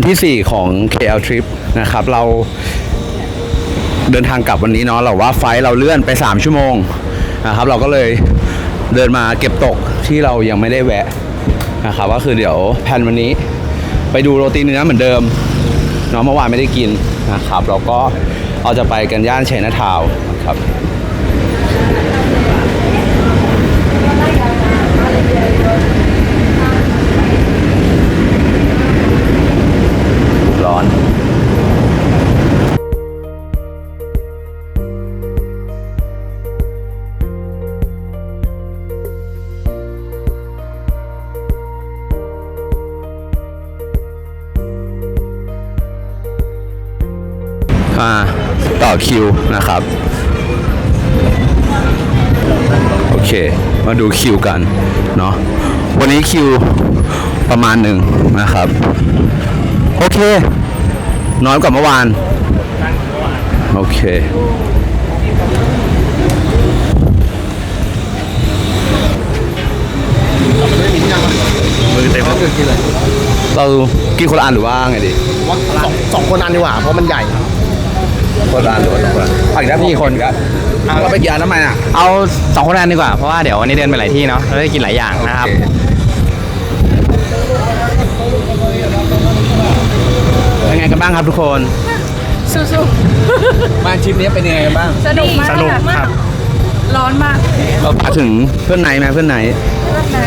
วันที่ 4 ของ KL Trip นะครับ เราเดินทางกลับวันนี้เนาะเราว่าไฟเราเลื่อนไป 3 ชั่วโมงนะครับ เราก็เลยเดินมาเก็บตกที่เรายังไม่ได้แวะนะครับก็คือเดี๋ยวแผนวันนี้ไปดูโรตีเนื้อเหมือนเดิมเนาะเมื่อวานไม่ได้กินนะครับ เราก็เราจะไปกันย่านเชนาทาวน์ครับ่าต่อคิวนะครับ โอเค มาดูคิวกันเนาะวันนี้คิวประมาณหนึ่งนะครับ โอเค น้อยกว่าเมื่อวาน โอเคมือเต็มเรากินคนละอันหรือว่าไงดีสองสองคนอันดีกว่าเพราะมันใหญ่ คนละอันหรือว่าคนละอันผักได้พี่คนครับเราไปกี่อันทำไมอะ เอาสองคนนั้นดีกว่า เพราะว่าเดี๋ยววันนี้เดินไปหลายที่เนาะเราได้กินหลายอย่างนะครับเป็นไงกันบ้างครับทุกคน สู้มาทริปนี้เป็นยังไงกันบ้างๆสนุกมากสนุกครับ ร้อนมากเรามาถึงเพื่อนไหนไหมเพื่อนไหนไหน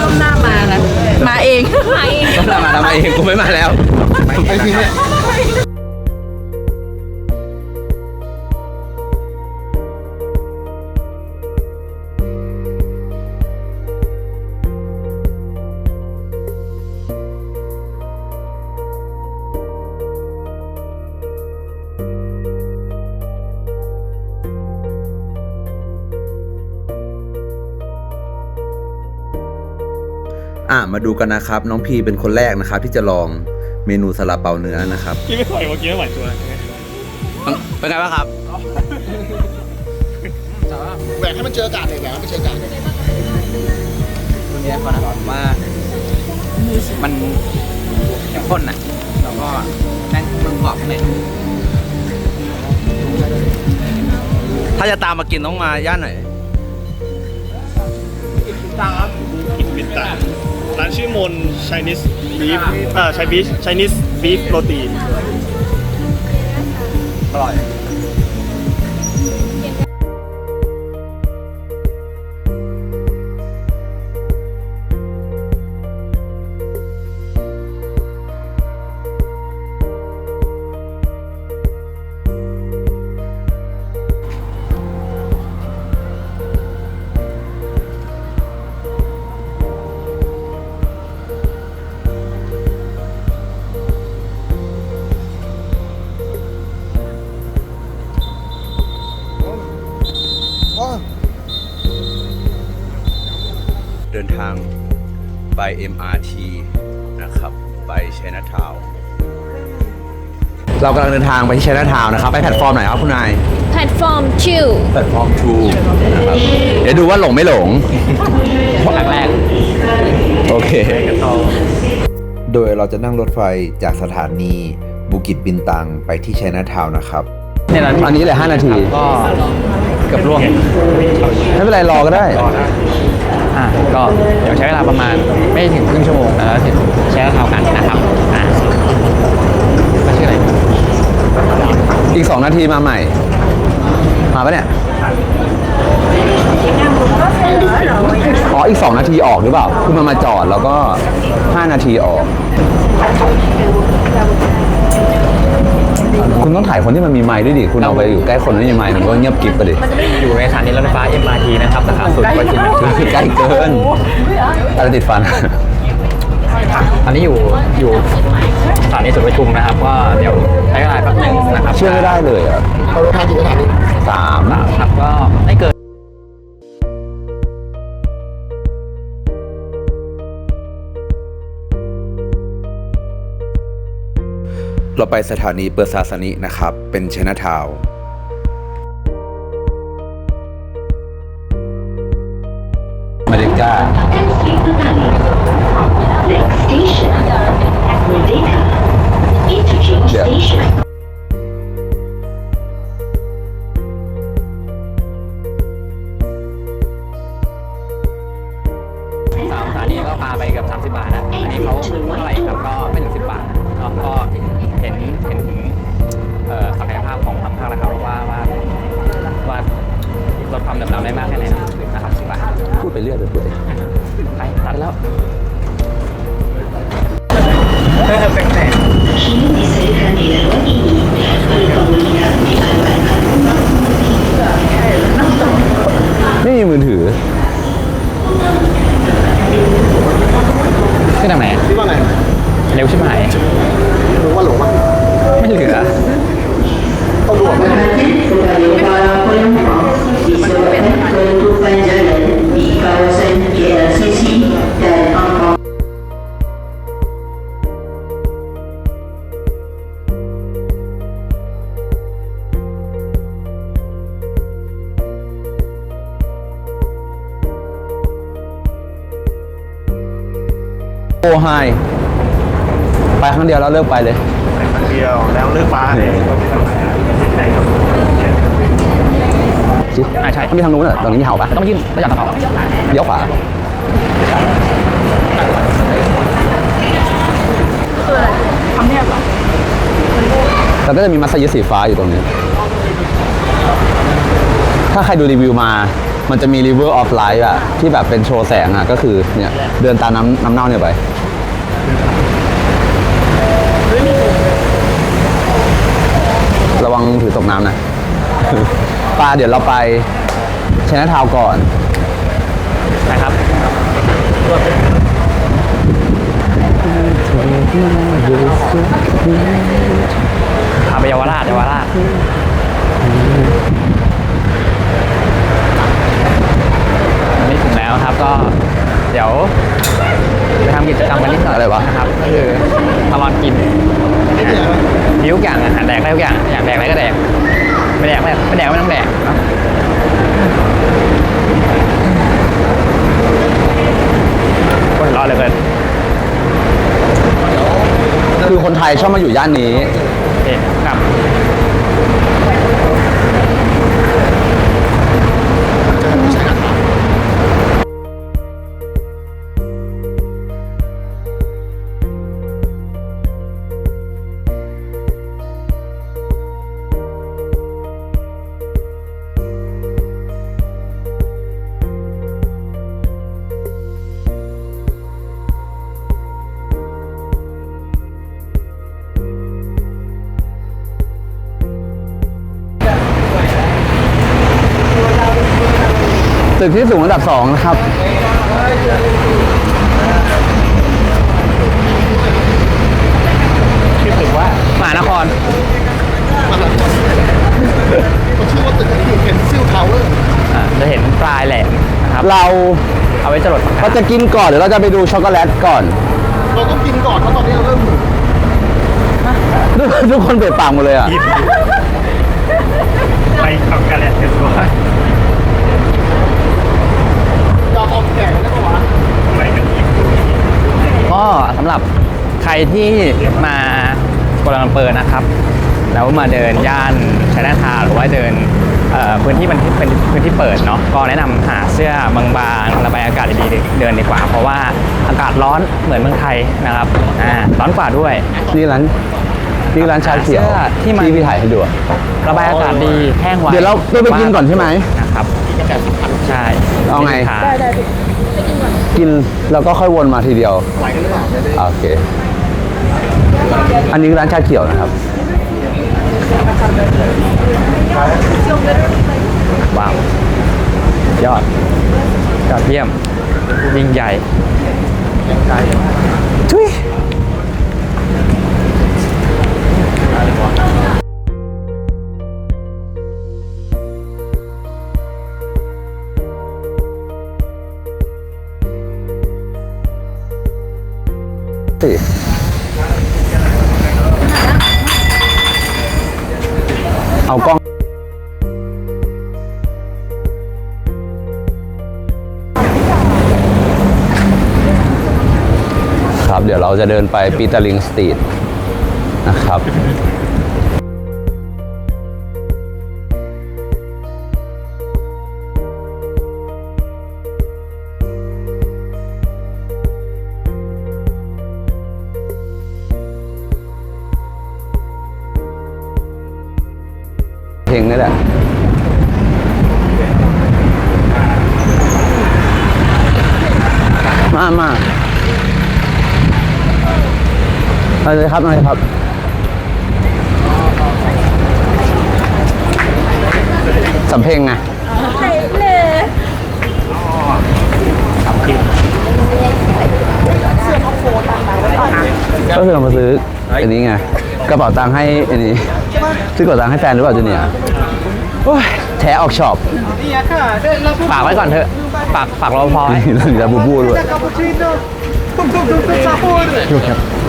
ร่มหน้ามานะมาเอง มาเอง ต้องมาทำไมเองกูไม่มาแล้วไอ้ทีเนี้ย อะมาดูกันนะครับ น้องพีเป็นคนแรกนะครับ ที่จะลองเมนูซาลาเปาเนื้อนะครับกินไม่ไหวเมื่อกี้ไม่ไหวตัวเป็นไงบ้างครับแหวกให้มันเจออากาศเลยแหวกให้มันเจออากาศวันนี้ขอนะว่ามันเข้มข้นอะแล้วก็แป้งมันกรอบข้างในถ้าจะตามมากินต้องมาย่านไหนปิดตาร้า นชื่อมน Chinese Beef เอ่อ Chinese Chinese Beef โรตีอร่อย เดินทางไป MRT นะครับ ไปชัยนาทาวเรากำลังเดินทางไปที่ชัยนาทาวนะครับ ไปแพลตฟอร์มไหนครับคุณนาย แพลตฟอร์มชิลแพลตฟอร์ม True นะครับ เดี๋ยวดูว่าหลงไม่หลงครั้งแรก โอเค โดยเราจะนั่งรถไฟจากสถานีบุกิจบินตังไปที่ชัยนาทาวน์นะครับเนี่ยเราอันนี้เหลือ5นาที ก็เกือบล่วง ไม่เป็นไรรอก็ได้ อะก็เดี๋ยวใช้เวลาประมาณไม่ถึงครึ่งชั่วโมงแล้วถึงใช้เวลาเท่ากันนะครับอะก็ชื่ออะไรอีก 2 นาทีมาใหม่ มาปะเนี่ย อ๋อ อีก 2 นาทีออกหรือเปล่า คือมันมาจอดแล้วก็ 5 นาทีออก ต้องถ่ายคนที่มันมีไมค์ด้วยดิ คุณเอาไปอยู่ใกล้คนที่มีไมค์มันก็เงียบกริบไปดิอยู่ในสถานีรถไฟฟ้า MRT นะครับสาขาสุดประชุมคือใกล้เกินอะไรติดฟันตอนนี้อยู่อยู่สถานีสุดประชุมนะครับก็เดี๋ยวใช้เวลาแป๊บหนึงนะครับเชื่อไม่ได้เลยอะเอารถทางกี่สถานีสามครับก็ไม่เกิน เราไปสถานีเปิดซาสนินะครับ เป็นเชนาทาวมาริกา Next station, Merdeka. เดี๋ยวสามสถานีก็พาไปเกือบ30 บาทนะ อันนี้เขาเท่าไหร่ครับก็ไม่ถึง 10 บาทเนาะก็เห็นเห็นถึงเอ่อศักยภาพของทางภาคนะครับว่าว่าว่าลดความเหลื่อมล้ำได้มากแค่ไหนนะครับ10บาทพูดไปเรื่อยไปเปื่อยไปตัดแล้วไม่มีมือถือขึ้นทางไหนคิดว่าไงเร็วชิบหายรู้ ว่าหลงมั้ยไม่เหลือต้องดูอะ di sebelah penutupan jalan di kawasan KLCC dan Ampang. โอ้ไฮ ไปครั้งเดียวแล้วเลิกไปเลยเดียวแล้วเลือกฟ้าเลยอ่าใช่มีทางนู้นเหรอตรงนี้มีเห่าปะต้องยื่นประหยัดต่อเลี้ยวขวาแล้วก็จะมีมัสยิดสีฟ้าอยู่ตรงนี้ ถ้าใครดูรีวิวมา มันจะมี River of Light อะที่แบบเป็นโชว์แสงอะก็คือเนี่ยเดินตามน้ำน้ำเน่าเนี่ยไป ระวัง ถือตกน้ำนะปลาเดี๋ยวเราไปชนะทาวก่อนนะครับพาไปเยาวราชเยาวราชอันนี้ถึงแล้วครับก็เดี๋ยว ไปทำกิจกรรมกันนิดหน่อยอะไรวะนะครับก็คือตลอดกินมีทุกอย่างอาหารแดกได้ทุกอย่างอยากแดกอะไรก็แดกไม่แดกไม่ไม่แดกไม่ต้องแดกเนาะคนรอเหลยเกินคือคนไทยชอบมาอยู่ย่านนี้เอ๊ะครับ ตึกที่สูงอันดับสองนะครับชื่อตึกว่ามหานครมันชื่อว่าตึกนี้คือเพนซิลทาวเวอร์อ่าจะเห็นปลายแหลมนะครับเราเอาไว้จรดปากกาก็จะกินก่อนหรือเราจะไปดูช็อกโกแลตก่อน เราต้องกินก่อนเพราะตอนนี้เราเริ่มหิวทุกทุกคนเปิดปากหมดเลยอะ ไปทำกันแหละเดี๋ยวดูว่าเราออมแก่ได้ปะวะ ไป กันอีกก็สำหรับใครที่มากัวลาลัมเปอร์นะครับ แล้วมาเดินย่านชายนาทาวน์หรือว่าเดินเอ่อพื้นที่มันเป็นพื้นที่เปิดเนาะก็แนะนำหาเสื้อบางๆระบายอากาศดีๆเดินดีกว่า เพราะว่าอากาศร้อนเหมือนเมืองไทยนะครับอ่าร้อนกว่าด้วยนี่ร้านนี่ร้านชาเขียวเสื้อที่มันพี่ถ่ายให้ดูอะระบายอากาศดีแห้งไวเดี๋ยวเราเราไปกินก่อนใช่ไหมนะครับใช่เอาไงนี่คืท กินแล้วก็ค่อยวนมาทีเดียวไหวหรือเปล่าโอเค อันนี้ร้านชาเขียวนะครับว้าวยอดยอดเยี่ยม ยิ่งใหญ่ทุย ติเอากล้องครับเดี๋ยวเราจะเดินไปปีเตอร์ลิงสตรีทนะครับ เอาเลยครับเอาเลยครับสำเพ็งไงก็คือเรามาซื้ออันนี้ไงกระเป๋าตังค์ให้อันนี้ซื้อกระเป๋าตังค์ให้แฟนหรือเปล่าจูเนียร์โอ้ยแท้ออกช็อปฝากไว้ก่อนเถอะฝากฝากรอพอไว้นี่เราจะบูบูด้วย cappuccino tum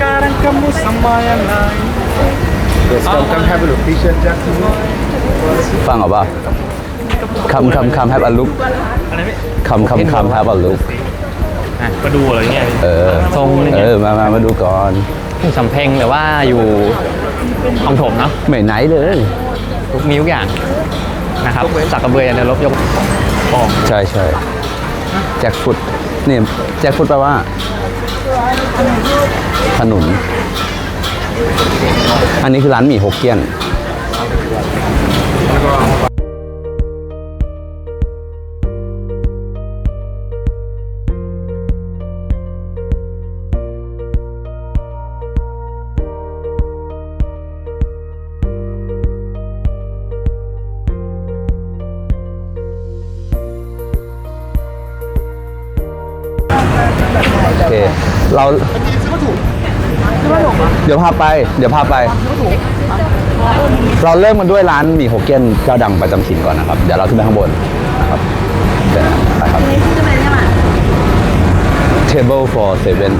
sekarang kamu sama yang lain Let's go, come have a look. T-shirt, jacket. ฟังเหรอป่ะคำคำคำแฮปอัลลุกอะไรไม่คำคำคำแฮปอัลลุกมาดูอะไรเงี้ยเออ ทรงนี่ไงเออมามามาดูก่อนสำเพ็งหรือว่าอยู่คลองถมเนาะไม่ไหนเลย ทุกมีทุกอย่างนะครับสักกระเบือยันเดินรบยกปองใช่ใช่แจ็คฟุตนี่แจ็คฟุตแปลว่า ขนุน อันนี้คือร้านหมี่ฮกเกี้ยน เราเดี๋ยวพาไป เดี๋ยวพาไป เราเริ่มกันด้วยร้านหมี่ฮกเกี้ยนเจ้าดังประจำถิ่นก่อนนะครับ เดี๋ยวเราขึ้นไปข้างบนนะครับเดี๋ยวนะไปครับ table for seven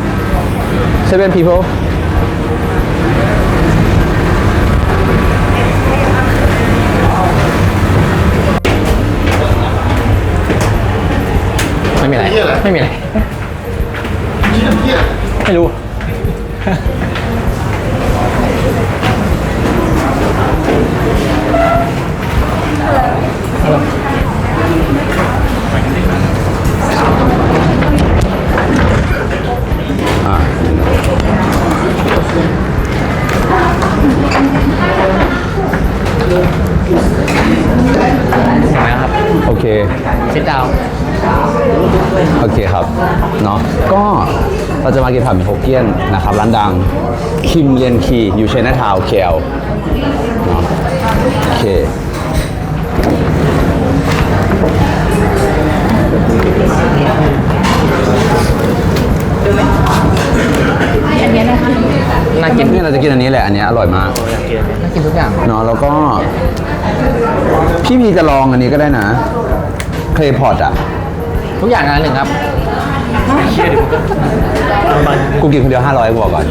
seven people ไม่มีอะไรเหี้ยอะไรไม่มีอะไรนี่น้ำเหี้ย ไม่รู้อ่า นะครับโอเค ซิดดาวโอเคครับ เนาะก็เราจะมากินผัดหมี่ฮกเกี้ยนนะครับ ร้านดัง คิมเรียนคีอยู่เชนทาวเคลเนาะโอเคน่ากินนี่เราจะกินอันนี้แหละอันเนี้ยอร่อยมาก น่ากินทุกอย่างเนาะแล้วก็ พี่พีจะลองอันนี้ก็ได้นะ เคลพอตอะ ทุกอย่างอันหนึ่งครับ กูกินคนเดียว500บอกก่อน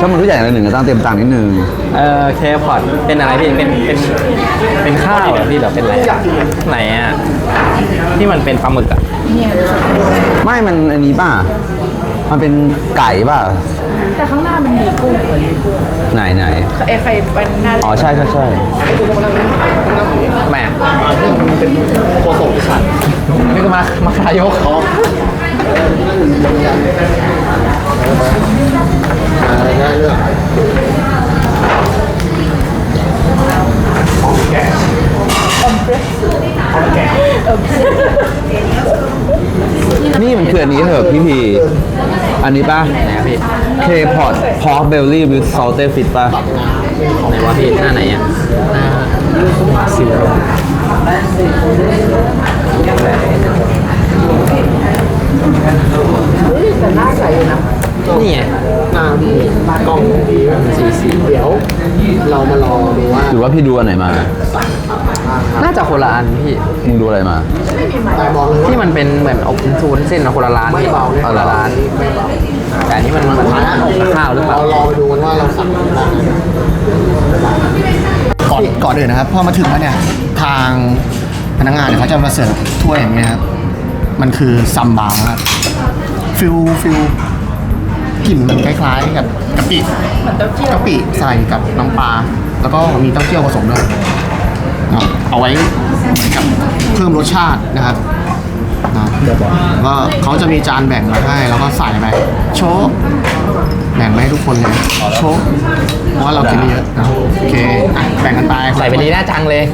ถ้ามันรู้อย่างละหนึ่งก็ต้องเต็มตังค์นิดนึง เอ่อเคพอดเป็นอะไรพี่เป็นเป็นเป็นข้าวเหรอพี่หรือเป็นอะไรอะไหนอะที่มันเป็นปลาหมึกอะ ไม่มันอันนี้ป่ะ มันเป็นไก่ป่ะ แต่ข้างหน้ามันมีกุ้งไหนไหนไอ้ไข่เป็นหน้าอ๋อใช่ใช่ใช่แม่โคโซดิฉันนี่ก็มา มาทายกอะไรง่ายเรื่องนี่มันคืออันนี้เถอะพี่พี อันนี้ป่ะไหนครับพี่ เคพอตพอร์เบลลี่วิ t ซอลเต้ฟิตป่ะไหนวะพี่หน้าไหนอะหน้าสิวนี่ไงหน้ามีกล้องดีสีสีเดี๋ยว เรามารอดูว่าหรือว่าพี่ดูอันไหนมา น่าจะคนละอันพี่มึงดูอะไรมา แต่บอกเลยว่าที่มันเป็นเหมือนอบซูนเส้นนะคนละร้านไม่พี่เบาเนี่ยคนละร้านไม่เบา แต่อันนี้มันมันทานข้าวหรือเปล่า เรารอไปดูกันว่าเราสั่งอะไรบ้างก่อนก่อนอื่นนะครับพอมาถึงแล้วเนี่ยทางพนักงานเนี่ยเขาจะมาเสิร์ฟถ้วยอย่างเงี้ยครับมันคือซัมบาครับฟิลฟิลกลิ่นมันคล้ายๆกับกะปิกะปิใส่กับน้ำปลาแล้วก็มีเต้าเจี้ยวผสมด้วยเอาไว้เหมือนกับเพิ่มรสชาตินะครับ นะก็เขาจะมีจานแบ่งมาให้แล้วก็ใส่ไปโชว์แบ่งไปให้ทุกคนเลยโชว์เพราะว่าเรากินเยอะนะโอเคอะแบ่งกันไปใส่ไปดีน่าจังเลย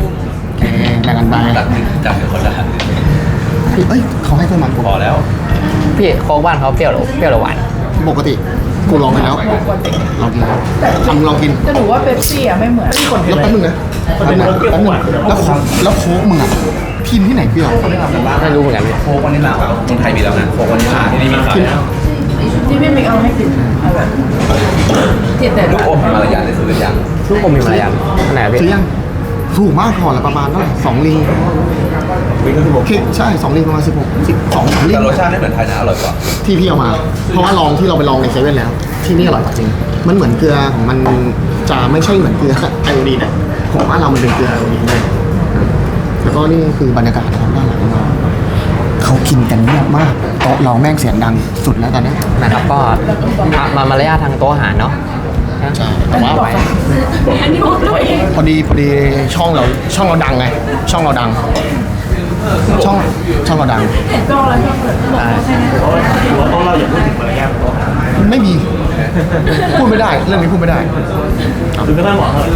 โอเคแบ่งกันไปตักจับเป็นคนละหันเอ้ยเขาให้เพิ่มมันพอแล้ว พี่โค้กบ้านเขาเปรี้ยวหรือเปรี้ยวหรือหวานปกติกูลองไปแล้วลองกินทำลองกินจะหนูว่าเป๊ปซี่อะไม่เหมือนแล้วแป๊บนึงนะแป๊บนึงนะแป๊บนึงแล้วโค้กแล้วโค้กมึงอะ พิมพ์ที่ไหนเปรี้ยวไม่รู้เหมือนกันพี่โค้กวันนี้หนาวเมืองไทยมีแล้วนะโค้กวันนี้หนาวที่นี่มีขายนะที่พี่มิกเอาให้กินเอาแบบเจ็ดแต่ลูกอมมารยาทในสุริยันลูกอมมีมารยาทอันไหนอะพี่ซื้อยังถูกมากห่อละประมาณเท่าไหร่สองลิงวิ่งก็คือบอกโอเคใช่สองลิงประมาณสิบหกสิบสองสามลิงแต่รสชาติไม่เหมือนไทยนะอร่อยกว่าที่พี่เอามา เพราะว่าลองที่เราไปลองในเซเว่นแล้ว ที่นี่อร่อยกว่าจริง มันเหมือนเกลือของมันจะไม่ใช่เหมือนเกลือไอโอดีนอะของบ้านเรามันเป็นเกลือไอโอดีนเลยแล้ว ก็นี่คือบรรยากาศของด้านหลังเราเขากินกันเงียบมากโต๊ะเราแม่งเสียงดังสุดแล้วตอนนี้นะครับก็มามามารยาททางโต๊ะอาหารเนาะใช่แต่ว่าอันนี้บอกด้วยพอดีพอดีช่องเราช่องเราดังไง ช่องเราดัง ช่องช่องเราดังเห็นกล้องแล้วชอบเปิดบอกว่าแค่นั้นต้องเราอย่าพูดถึงมารยาทโต๊ะอาหารไม่มี พูดไม่ได้ เรื่องนี้พูดไม่ได้คือไม่ค่อยเหมาะเท่าไหร่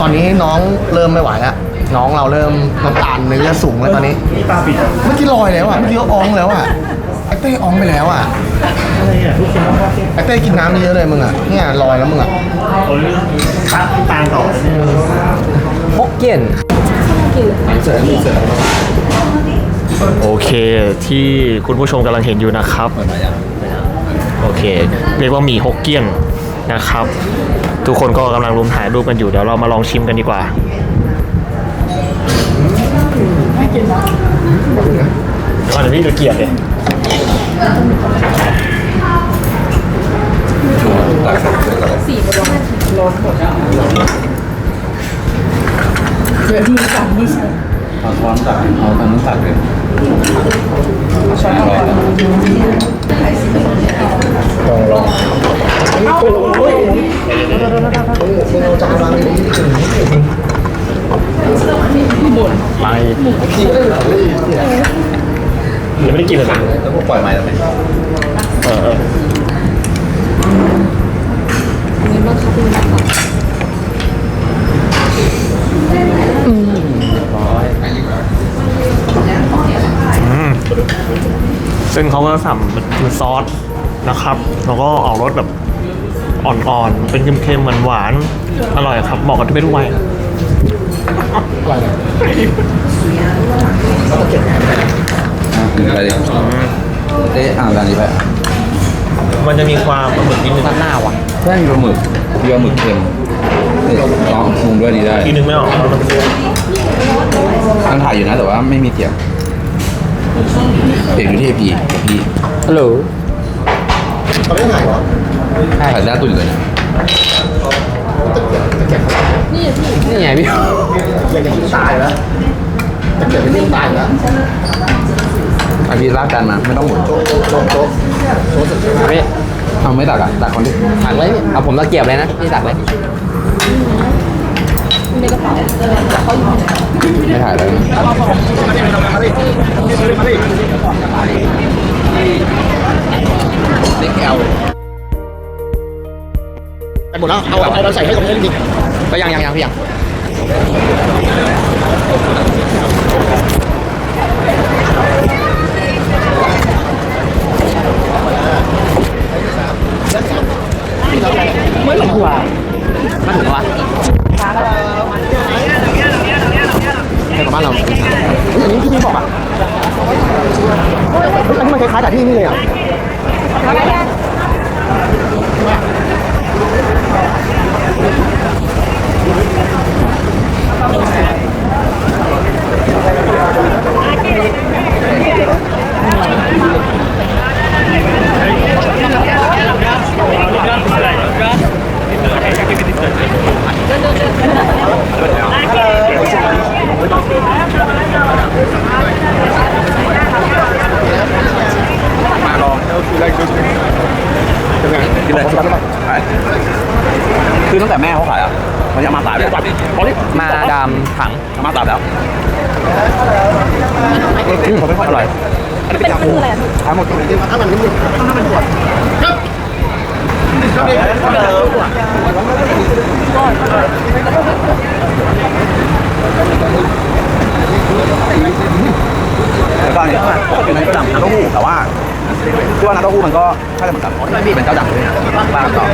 ตอนนี้น้องเริ่มไม่ไหวแล้วน้องเราเริ่มน้ำตาลในเลือดสูงแล้วตอนนี้ นี่ตาปิดอะเมื่อกี้ลอยแล้วอะเมื่อกี้ก็อ้องแล้วอะไอ้เต้อ้องไปแล้วอะอะไรอะทุกคนต้องว่าเไอ้เต้กินน้ำเยอะเลยมึงอะเนี่ยลอยแล้วมึงอะโอ้ยตัดตาลต่อฮกเกี้ยนโอเคที่คุณผู้ชมกำลังเห็นอยู่นะครับ โอเค เรียกว่าหมี่ฮกเกี้ยนนะครับ ทุกคนก็กำลังรุมถ่ายรูปกันอยู่เดี๋ยวเรามาลองชิมกันดีกว่าไม่กินนะเดี๋ยวพี่จะเกลียดเลยเดี๋ยวที่สั่งนี่ใช่เอาช้อนตักเอาทางนู้นตักเลยช้อน เอาไปมาอีกยังไม่ได้กินเลยนะแล้วพวกปล่อยไม้แล้วไหมเออเอออืมซึ่งเขาก็สั่งเป็นซอส นะครับ แล้วก็ออกรสแบบอ่อนๆ เป็นเค็มๆหวานๆ อร่อยครับเหมาะกับทุกเพศทุกวัยหนึ่งไปดิเอ๊ะอ่านร้านนี้ไปมันจะมีความปลาหมึกนิดนึงด้านหน้าวะเพื่อนมีปลาหมึกมีปลาหมึกเค็มเอ๊ะลองปรุงด้วยนี้ได้ทีนึงไม่ออกมันยังถ่ายอยู่นะแต่ว่าไม่มีเสียงเปลี่ยนอยู่ที่พีพีฮัลโหล ตอนนี้ไหนวะถ่ายหน้าตุ่นเลยนะนี่ไงพี่ยังยังตายแล้วตะเกียบเป็นยังตายแล้วอะพี่ลากกันมาไม่ต้องหมุนโจ๊ะโจ๊ะโจ๊ะโจ๊ะโจ๊ะสุดใช่ไหมพี่เอาไม่ตักอะตักคนที่ตักเลยพี่เอาผมตะเกียบเลยนะพี่ตักเลยไม่ถ่ายแล้ว เล็กแอลไปหมดแล้ว เอาเอาเราใส่ให้ตรงนี้จริงก็ยังยังยังพี่ยังไม่หลอกว่ามันถึงวะในกับบ้านเราเฮ้ยอันนี้ที่พี่บอกอะอันนี้มันคล้ายๆกับที่นี่เลยอะ กิ อนนี้ก็เป็นน้ำเต้าหู้แต่ว่าที่ว่าน้ำเต้าหู้มันก็ถ้าจะเหมือนกันเป็นเจ้าดังเลยบ้างต่อ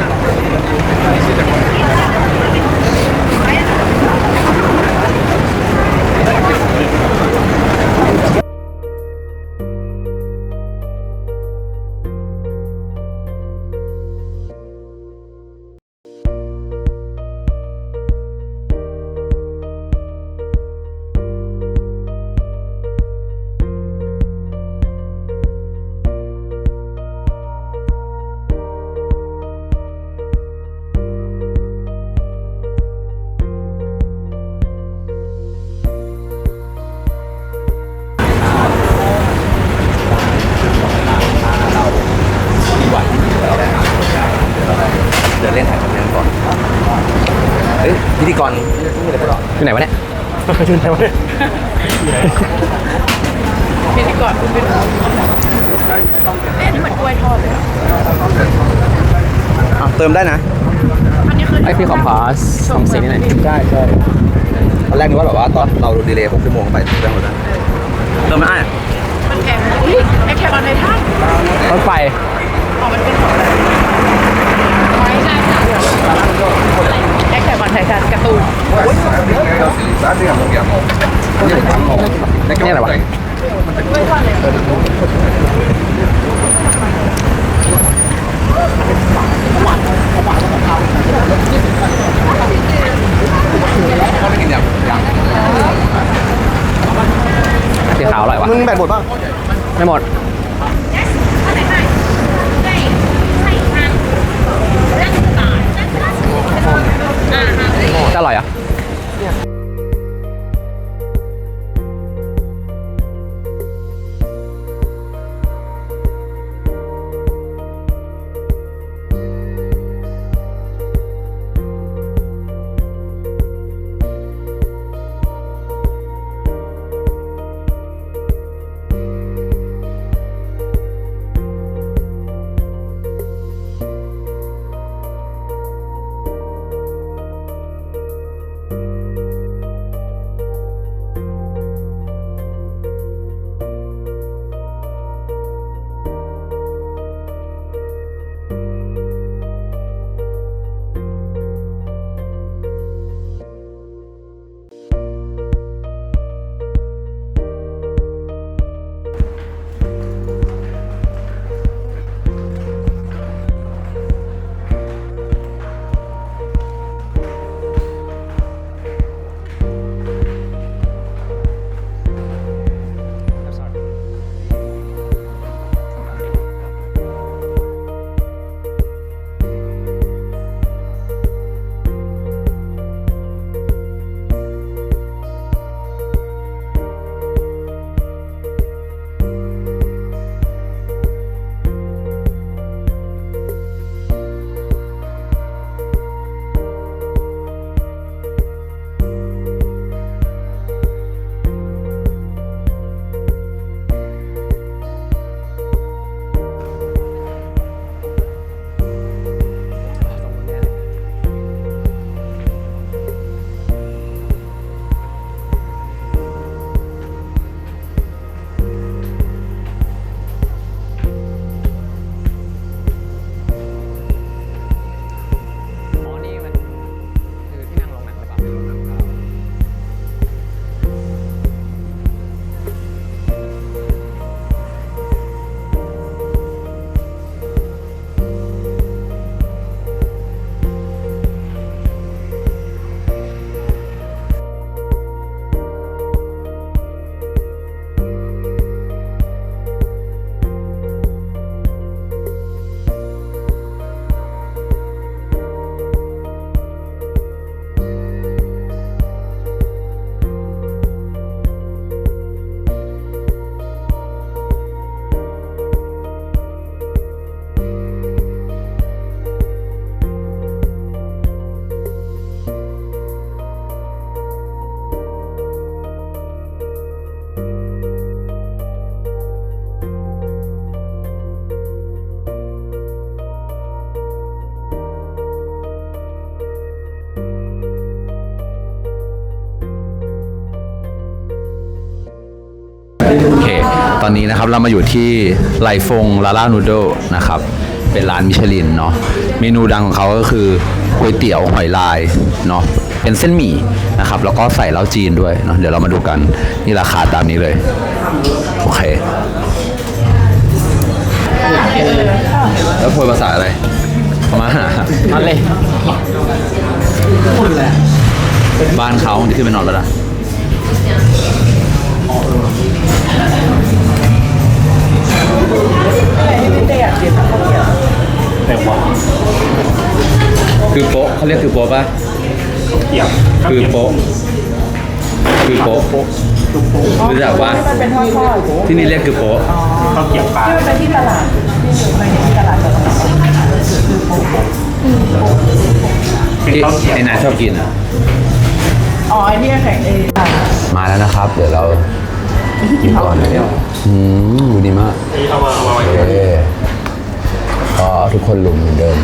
เฮ้ยพิธีกรอยู่ไหนวะเนี่ยพิธีกรคุณเป็นเอ๊ะอันนี่เหมือนกล้วยทอดเลยอะอะเติมได้นะ อันนี้คือไอพี่ขอพาสส่งสีนี่หน่อยใช่ใช่ตอนแรกนึกว่าแบบว่าตอนเราดีเลย์6ชั่วโมงไปเติมหมดแล้วเติมไม่ได้มันแพงอุ้ยไอแครอทในท่านรถไฟอ๋อมันเป็นของอะไรไม่ใช่ค่ะ ไอแครอทไทยทันการ์ตูนนี่อะไรวะสีขาวอร่อยวะมึงแบตหมดป่ะไม่หมด 下来呀、 ตอนนี้นะครับเรามาอยู่ที่ไลฟงลาล่านูโดนะครับ เป็นร้านมิชลินเนาะเมนูดังของเขาก็คือก๋วยเตี๋ยวหอยลายเนาะเป็นเส้นหมี่นะครับ แล้วก็ใส่เหล้าจีนด้วยเนาะเดี๋ยวเรามาดูกันนี่ราคาตามนี้เลย โอเคแล้วพูดภาษาอะไรพม่านั่นเลยบ้านเขาที่ขึ้นไปนอนแล้วนะ คือโป๊ะเขาเรียกคือโป๊ะป่ะคือโป๊ะคือโป๊ะรู้จักว่าที่นี่เรียกคือโป๊ะเป็นที่ตลาดที่อยู่ในที่ตลาดจะต้องที่ไอ้นาชอบกินอะอ๋อไอ้ที่แข่งเองมาแล้วนะครับ เดี๋ยวเรากินก่อนเลยอืมดูดีมากเอามาเอามา ก็ทุกคนลุมเหมือนเดิม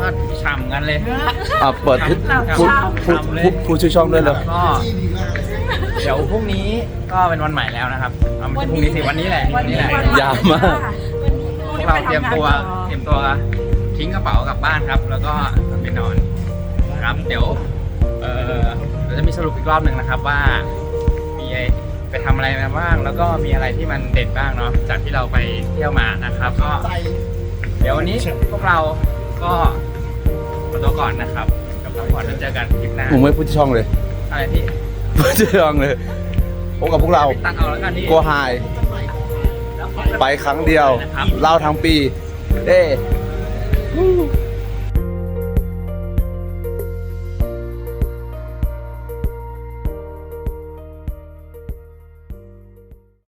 ก็ฉ่ำกันเลย อะเปิดพูดพูดพูดพูดพูดชื่อช่องด้วยเลย ก็เดี๋ยวพรุ่งนี้ก็เป็นวันใหม่แล้วนะครับเอาไม่ใช่พรุ่งนี้สิวันนี้แหละวันนี้แหละยาวมาก พวกเราเตรียมตัวเตรียมตัวทิ้งกระเป๋ากลับบ้านครับ แล้วก็ไปนอนครับเดี๋ยวเออเดี๋ยวจะมีสรุปอีกรอบหนึ่งนะครับว่ามีไปทำอะไรมาบ้างแล้วก็มีอะไรที่มันเด่นบ้างเนาะจากที่เราไปเที่ยวมานะครับ ก็เดี๋ยววันนี้พวกเรา ก็ขอตัวก่อนนะครับกับพักผ่อนแล้วเจอกันคลิปหน้ามึงไม่พูดชื่อช่องเลยอะไรที่พูดชื่อช่องเลยพบกับพวกเราตัดเอาแล้วกันที่โกไฮไปครั้งเดียวเล่าทั้งปีเอ้